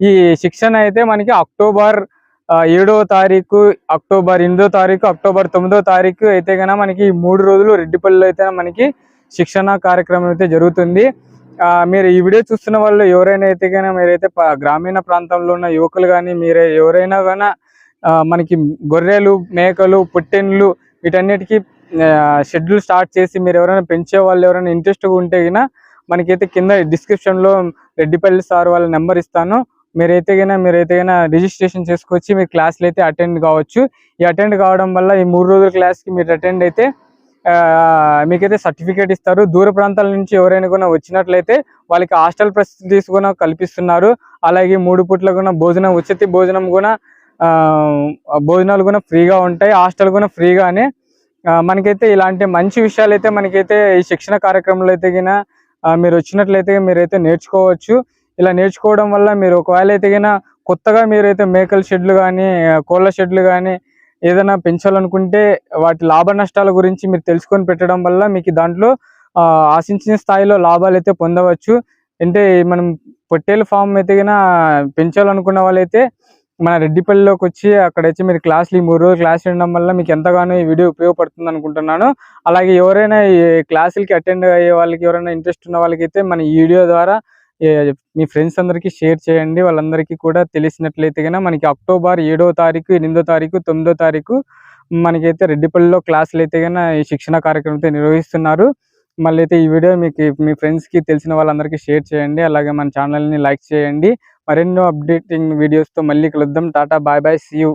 ఈ శిక్షణ అయితే మనకి అక్టోబర్ ఏడో ఏడవ తారీఖు అక్టోబర్ ఎనిమిదో తారీఖు అక్టోబర్ తొమ్మిదో తారీఖు అయితే కనుక మనకి మూడు రోజులు రెడ్డిపల్లిలో అయితే మనకి శిక్షణ కార్యక్రమం అయితే జరుగుతుంది. మీరు ఈ వీడియో చూస్తున్న వాళ్ళు ఎవరైనా అయితే కనుక మీరైతే గ్రామీణ ప్రాంతంలో ఉన్న యువకులు కానీ మీరే ఎవరైనా కానీ మనకి గొర్రెలు మేకలు పుట్టెన్లు వీటన్నిటికీ షెడ్యూల్ స్టార్ట్ చేసి మీరు ఎవరైనా పెంచే వాళ్ళు ఎవరైనా ఇంట్రెస్ట్గా ఉంటే కనుక మనకైతే కింద డిస్క్రిప్షన్లో రెడ్డిపల్లి సార్ వాళ్ళ నెంబర్ ఇస్తాను. మీరైతే గిన మీరైతే గిన రిజిస్ట్రేషన్ చేసుకొచ్చి మీరు క్లాసులు అయితే అటెండ్ కావచ్చు. ఈ అటెండ్ కావడం వల్ల ఈ మూడు రోజుల క్లాస్కి మీరు అటెండ్ అయితే మీకైతే సర్టిఫికేట్ ఇస్తారు. దూర ప్రాంతాల నుంచి ఎవరైనా కూడా వచ్చినట్లయితే వాళ్ళకి హాస్టల్ ఫెసిలిటీస్ కూడా కల్పిస్తున్నారు. అలాగే మూడు పూట్ల కూడా భోజనం ఉచిత భోజనం కూడా భోజనాలు కూడా ఫ్రీగా ఉంటాయి. హాస్టల్ కూడా ఫ్రీగానే మనకైతే ఇలాంటి మంచి విషయాలు అయితే మనకైతే ఈ శిక్షణ కార్యక్రమంలో అయితే మీరు వచ్చినట్లయితే మీరైతే నేర్చుకోవచ్చు. ఇలా నేర్చుకోవడం వల్ల మీరు ఒకవేళ అయితే కొత్తగా మీరైతే మేకల షెడ్లు కానీ కోళ్ళ షెడ్లు కానీ ఏదైనా పెంచాలనుకుంటే వాటి లాభ నష్టాల గురించి మీరు తెలుసుకొని పెట్టడం వల్ల మీకు దాంట్లో ఆశించిన స్థాయిలో లాభాలు అయితే పొందవచ్చు. అంటే మనం పొట్టేలు ఫామ్ అయితే పెంచాలనుకున్న వాళ్ళైతే మన రెడ్డిపల్లిలోకి వచ్చి అక్కడ వచ్చి మీరు క్లాసులు ఈ మూడు రోజులు క్లాస్ వినడం వల్ల మీకు ఎంతగానో ఈ వీడియో ఉపయోగపడుతుంది అనుకుంటున్నాను. అలాగే ఎవరైనా ఈ క్లాసులకి అటెండ్ అయ్యే వాళ్ళకి ఎవరైనా ఇంట్రెస్ట్ ఉన్న వాళ్ళకి అయితే మన ఈ వీడియో ద్వారా మీ ఫ్రెండ్స్ అందరికీ షేర్ చేయండి. వాళ్ళందరికీ కూడా తెలిసినట్లయితే కనుక మనకి అక్టోబర్ ఏడో తారీఖు ఎనిమిదో తారీఖు తొమ్మిదో తారీఖు మనకైతే రెడ్డిపల్లిలో క్లాసులు అయితే కనుక ఈ శిక్షణ కార్యక్రమం నిర్వహిస్తున్నారు. మళ్ళీ అయితే ఈ వీడియో మీకు మీ ఫ్రెండ్స్కి తెలిసిన వాళ్ళందరికీ షేర్ చేయండి. అలాగే మన ఛానల్ని లైక్ చేయండి. మరెన్నో అప్డేటింగ్ వీడియోస్తో మళ్ళీ కలుద్దాం. Tata bye bye see you.